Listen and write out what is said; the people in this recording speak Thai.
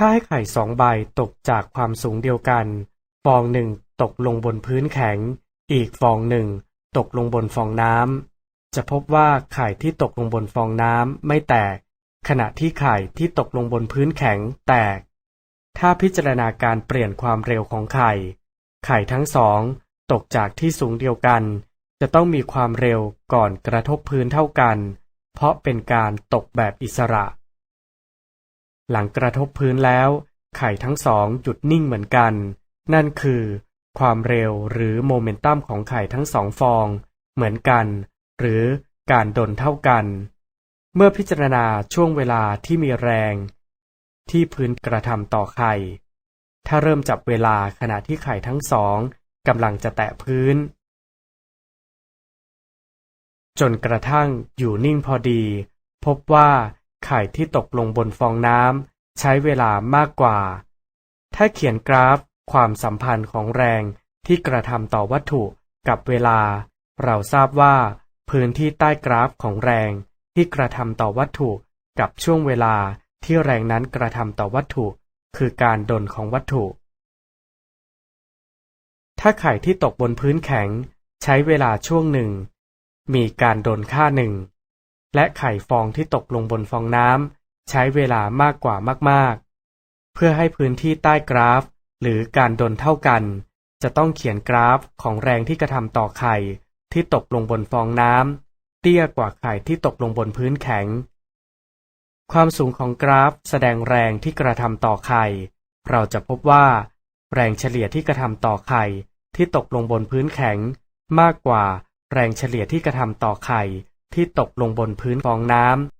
ถ้าให้ไข่สองใบตกจากความสูงเดียวกัน ฟองหนึ่งตกลงบนพื้นแข็ง อีกฟองหนึ่งตกลงบนฟองน้ำ จะพบว่าไข่ที่ตกลงบนฟองน้ำไม่แตก ขณะที่ไข่ที่ตกลงบนพื้นแข็งแตก ถ้าพิจารณาการเปลี่ยนความเร็วของไข่ ไข่ทั้งสองตกจากที่สูงเดียวกัน จะต้องมีความเร็วก่อนกระทบพื้นเท่ากัน เพราะเป็นการตกแบบอิสระ หลังกระทบพื้นแล้ว ไข่ทั้งสองหยุดนิ่งเหมือนกัน นั่นคือ ความเร็วหรือโมเมนตัมของไข่ทั้งสองฟอง เหมือนกัน หรือการดนเท่ากัน เมื่อพิจารณาช่วงเวลาที่มีแรง ที่พื้นกระทำต่อไข่ ถ้าเริ่มจับเวลาขณะที่ไข่ทั้งสองกำลังจะแตะพื้น จนกระทั่งอยู่นิ่งพอดี พบว่า ไข่ที่ตกลงบนฟองน้ำใช้เวลามากกว่า ถ้าเขียนกราฟ ความสัมพันธ์ของแรงที่กระทำต่อวัตถุกับเวลา เราทราบว่า พื้นที่ใต้กราฟของแรงที่กระทำต่อวัตถุกับช่วงเวลาที่แรงนั้นกระทำต่อวัตถุ คือการดนของวัตถุ ถ้าไข่ที่ตกบนพื้นแข็ง ใช้เวลาช่วงหนึ่ง มีการดนค่าหนึ่ง และไข่ฟองที่ตกลงบนฟองน้ำใช้เวลามากกว่ามากๆ เพื่อให้พื้นที่ใต้กราฟ หรือการดนเท่ากัน จะต้องเขียนกราฟของแรงที่กระทำต่อไข่ที่ตกลงบนฟองน้ำเตี้ยกว่าไข่ที่ตกลงบนพื้นแข็ง ความสูงของกราฟแสดงแรงที่กระทำต่อไข่ เราจะพบว่า แรงเฉลี่ยที่กระทำต่อไข่ที่ตกลงบนพื้นแข็ง มากกว่าแรงเฉลี่ยที่กระทำต่อไข่ ที่ตกลงบนพื้นฟองน้ำ